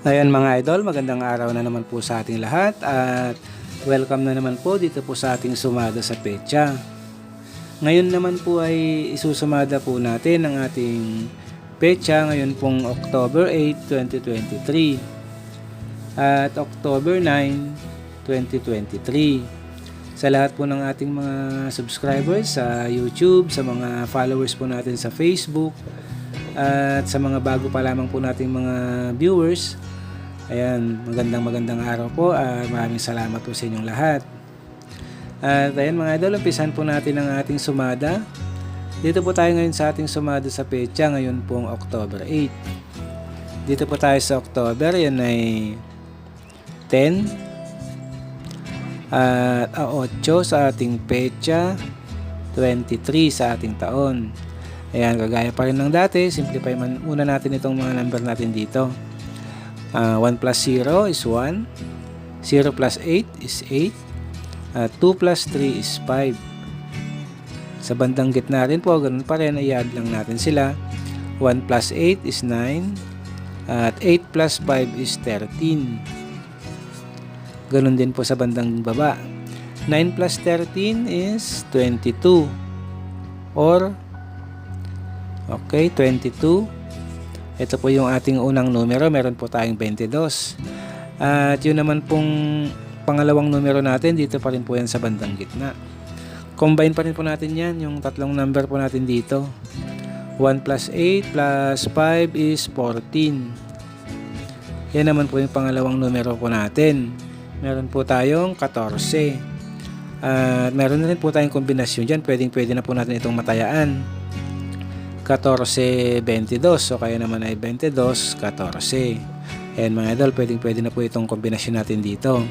Ayan mga idol, magandang araw na naman po sa ating lahat at welcome na naman po dito po sa ating sumada sa pecha. Ngayon naman po ay isusumada po natin ang ating pecha ngayon pong October 8, 2023 at October 9, 2023. Sa lahat po ng ating mga subscribers sa YouTube, sa mga followers po natin sa Facebook, at sa mga bago pa lamang po nating mga viewers, ayan, magandang magandang araw po at maraming salamat po sa inyong lahat. At ayan mga idol, umpisan po natin ang ating sumada. Dito po tayo ngayon sa ating sumada sa pecha, ngayon pong October 8. Dito po tayo sa October, yan ay 10 at ah, 8 sa ating pecha, 23 sa ating taon. Ayan, kagaya pa rin ng dati, simplify man muna natin itong mga number natin dito. Ah, 1 plus 0 is 1, 0 plus 8 is 8, at 2 plus 3 is 5. Sa bandang gitna rin po, ganun pa rin, i-add lang natin sila. 1 plus 8 is 9, at 8 plus 5 is 13. Ganun din po sa bandang baba. 9 plus 13 is 22. Or, okay, 22. Ito po yung ating unang numero. Meron po tayong 22. At yun naman pong pangalawang numero natin. Dito pa rin po yan sa bandang gitna. Combine pa rin po natin yan. Yung tatlong number po natin dito. 1 plus 8 plus 5 is 14. Yan naman po yung pangalawang numero po natin meron po tayong 14. At meron na rin po tayong kombinasyon dyan. Pwedeng pwede na po natin itong matayaan. 14, 22. So kaya naman ay 22, 14. Ayan mga idol, pwedeng pwede na po itong kombinasyon natin dito.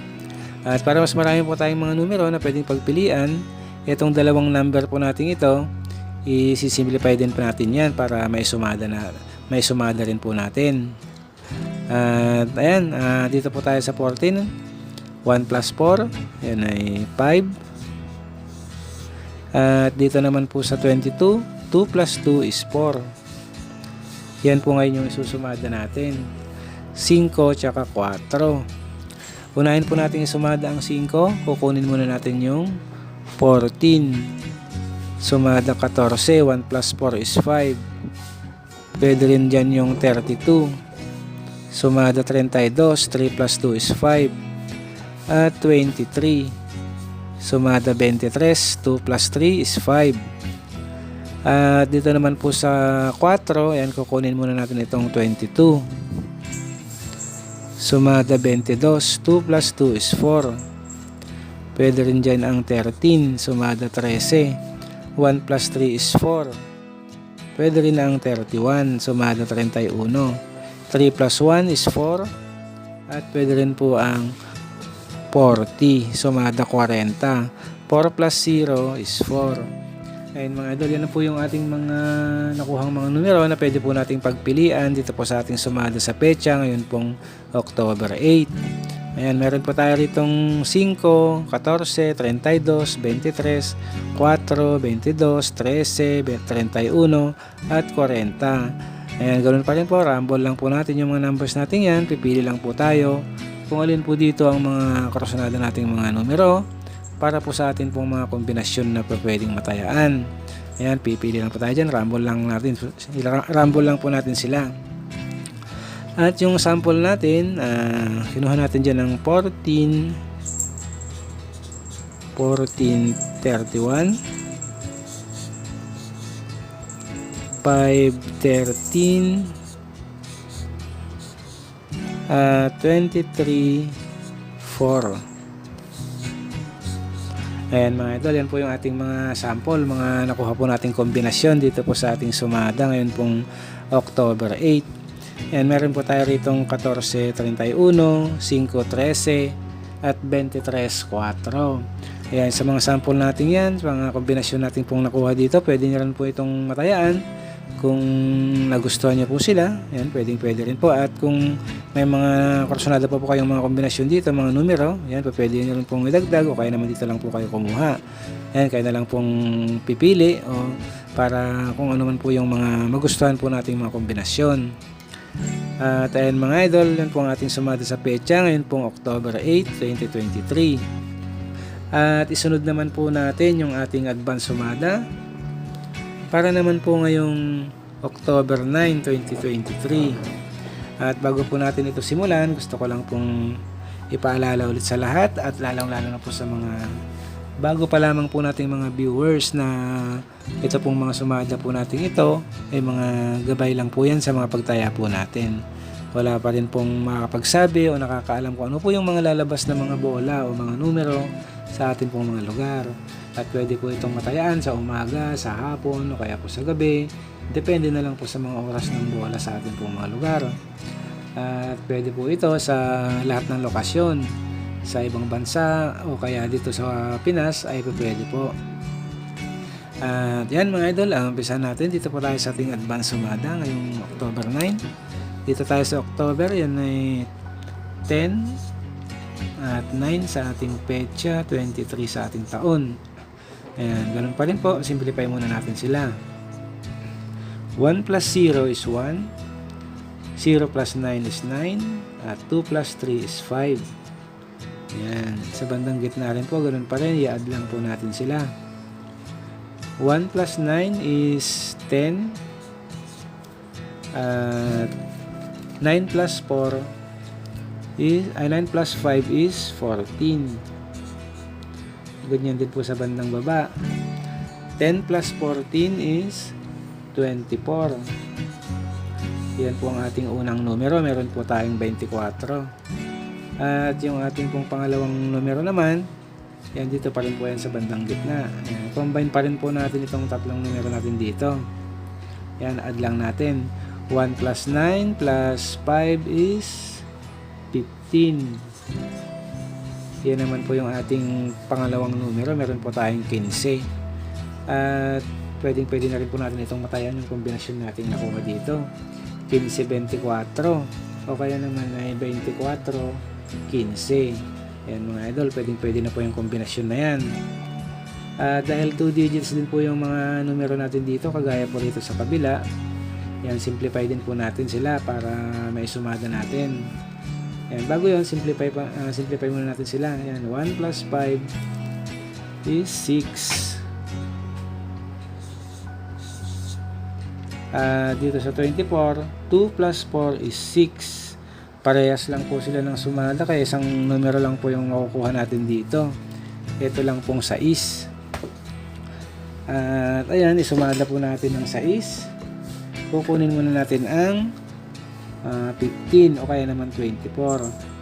At para mas marami po tayong mga numero na pwedeng pagpilian, itong dalawang number po natin ito, i-simplify din po natin yan para may sumada na may sumada rin po natin. At ayan, ah, dito po tayo sa 14. 1 plus 4, yan ay 5. At dito naman po sa 22, 2 plus 2 is 4. Yan po ngayon yung isusumada natin. 5 tsaka 4. Unahin po natin isumada ang 5. Kukunin muna natin yung 14. Sumada 14. 1 plus 4 is 5. Pwede rin dyan yung 32. Sumada 32. 3 plus 2 is 5 at 23. Sumada 23, 2 plus 3 is 5. At dito naman po sa 4, ayan kukunin muna natin itong 22. Sumada 22, 2 plus 2 is 4. Pwede rin dyan ang 13, sumada 13. 1 plus 3 is 4. Pwede rin ang 31, sumada 31. 3 plus 1 is 4. At pwede rin po ang 40. Sumada 40. 4 plus 0 is 4. Ayun mga idol, yan po yung ating mga nakuhang mga numero na pwede po nating pagpilian dito po sa ating sumada sa pecha ngayon pong October 8. Ayan, meron po tayo ritong 5, 14, 32, 23, 4, 22, 13, 31, at 40. Ayan, ganoon pa rin po, rumble lang po natin yung mga numbers natin yan, pipili lang po tayo kung alin po dito ang mga karosonada nating mga numero para po sa atin pong mga kombinasyon na po pwedeng matayaan. Ayan, pipili lang po tayo dyan. Rumble lang natin. Rumble lang po natin sila. At yung sample natin, uh, kinuha natin dyan ng 14, 1431, 513, uh, 23 4 Ayan mga idol, yan po yung ating mga sample, mga nakuha po nating kombinasyon dito po sa ating sumada ngayon pong October 8. Ayan, meron po tayo ritong 14.31, 5.13 at 23.4. Ayan, sa mga sample natin yan, mga kombinasyon natin pong nakuha dito, pwede nyo rin po itong matayaan kung nagustuhan niyo po sila, yan, pwedeng pwede rin po. At kung may mga kursunada pa po kayong mga kombinasyon dito, mga numero, yan, pwede niyo rin pong idagdag o kaya naman dito lang po kayo kumuha. Yan, kaya na lang pong pipili o para kung ano man po yung mga magustuhan po nating mga kombinasyon. At ayan mga idol, yan po ang ating sumada sa pecha. Ngayon pong October 8, 2023. At isunod naman po natin yung ating advance sumada. Para naman po ngayong October 9, 2023. At bago po natin ito simulan, gusto ko lang pong ipaalala ulit sa lahat at lalong-lalo na po sa mga bago pa lamang po nating mga viewers na ito pong mga sumada po natin ito ay mga gabay lang po yan sa mga pagtaya po natin. Wala pa rin pong makakapagsabi o nakakaalam kung ano po yung mga lalabas na mga bola o mga numero sa ating pong mga lugar. At pwede po itong matayaan sa umaga, sa hapon o kaya po sa gabi. Depende na lang po sa mga oras ng bola sa ating pong mga lugar. At pwede po ito sa lahat ng lokasyon. Sa ibang bansa o kaya dito sa Pinas ay pwede po. At yan mga idol, ang umpisa natin. Dito po tayo sa ating advance sumada ngayong October 9. Dito tayo sa October, yan ay 10 at 9 sa ating pecha, 23 sa ating taon. Ayan, ganun pa rin po. Simplify muna natin sila. 1 plus 0 is 1. 0 plus 9 is 9. At 2 plus 3 is 5. Ayan. Sa bandang gitna rin po, ganun pa rin. I-add lang po natin sila. 1 plus 9 is 10. At 9 plus 4 is, ay 9 plus 5 is 14. Ganyan din po sa bandang baba. 10 plus 14 is 24. Yan po ang ating unang numero. Meron po tayong 24. At yung ating pong pangalawang numero naman, yan dito pa rin po yan sa bandang gitna. Yan, combine pa rin po natin itong tatlong numero natin dito. Yan, add lang natin. 1 plus 9 plus 5 is 15. Yan naman po yung ating pangalawang numero. Meron po tayong 15. At pwedeng pwede na rin po natin itong matayan yung kombinasyon natin nakuha dito. 15-24 o kaya naman ay 24-15. Yan mga idol, pwedeng pwede na po yung kombinasyon na yan. At dahil 2 digits din po yung mga numero natin dito, kagaya po rito sa kabila, yan, simplify din po natin sila para may sumada natin. Yan, bago yun, simplify, pa, uh, simplify muna natin sila. Yan, 1 plus 5 is 6. Uh, dito sa 24, 2 plus 4 is 6. Parehas lang po sila ng sumada kaya isang numero lang po yung makukuha natin dito. Ito lang pong 6. At ayan, isumada po natin ng 6 kukunin muna natin ang uh, 15 o kaya naman 24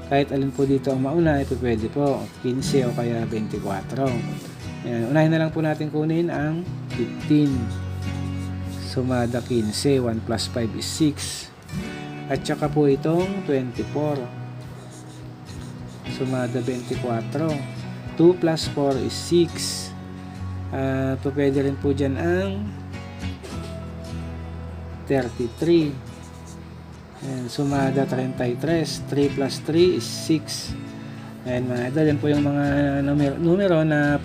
kahit alin po dito ang mauna ito pwede po. 15 o kaya 24 Ayan, unahin na lang po natin kunin ang 15 sumada 15 1 plus 5 is 6 at saka po itong 24 sumada 24 2 plus 4 is 6 at uh, pwede rin po dyan ang 33. And sumada 33. 3 plus 3 is 6. And mga idol, yan po yung mga numero, numero na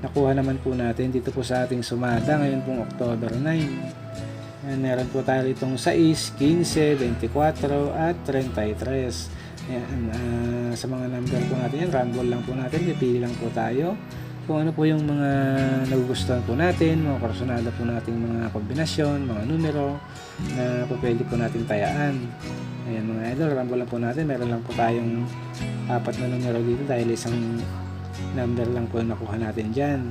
nakuha naman po natin dito po sa ating sumada ngayon pong October 9. And meron po tayo itong 6, 15, 24 at 33. Yan, uh, sa mga number po natin yan, rumble lang po natin, pipili lang po tayo kung ano po yung mga nagugustuhan po natin, mga personada po nating mga kombinasyon, mga numero na po pwede po nating tayaan. Ayan mga idol, rambo lang po natin. Meron lang po tayong apat na numero dito dahil isang number lang po nakuha natin dyan.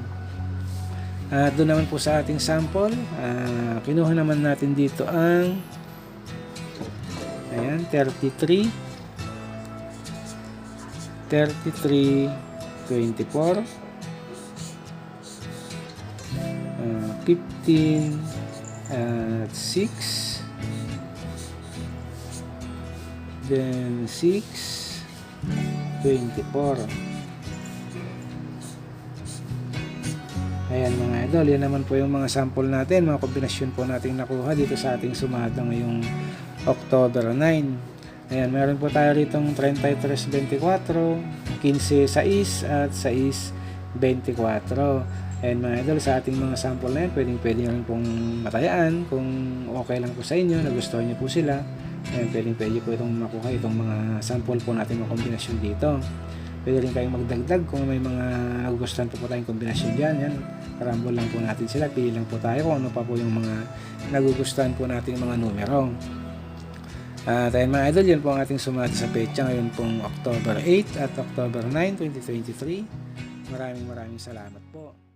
At doon naman po sa ating sample, uh, kinuha naman natin dito ang ayan, 33 33 24 15 at 6 then 6 24 ayan mga idol yan naman po yung mga sample natin mga kombinasyon po nating nakuha dito sa ating sumada ngayong October 9 ayan meron po tayo ritong 33-24 15-6 at 6-24 And mga idol, sa ating mga sample na yan, pwedeng pwede rin pong matayaan kung okay lang po sa inyo, nagustuhan nyo po sila. Ayan, pwedeng pwede po itong makuha itong mga sample po natin ng kombinasyon dito. Pwede rin kayong magdagdag kung may mga nagugustuhan po po tayong kombinasyon dyan. Yan, karambol lang po natin sila. Pili lang po tayo kung ano pa po yung mga nagugustuhan po nating mga numero. At ayun mga idol, yan po ang ating sumati sa petsa ngayon pong October 8 at October 9, 2023. Maraming maraming salamat po.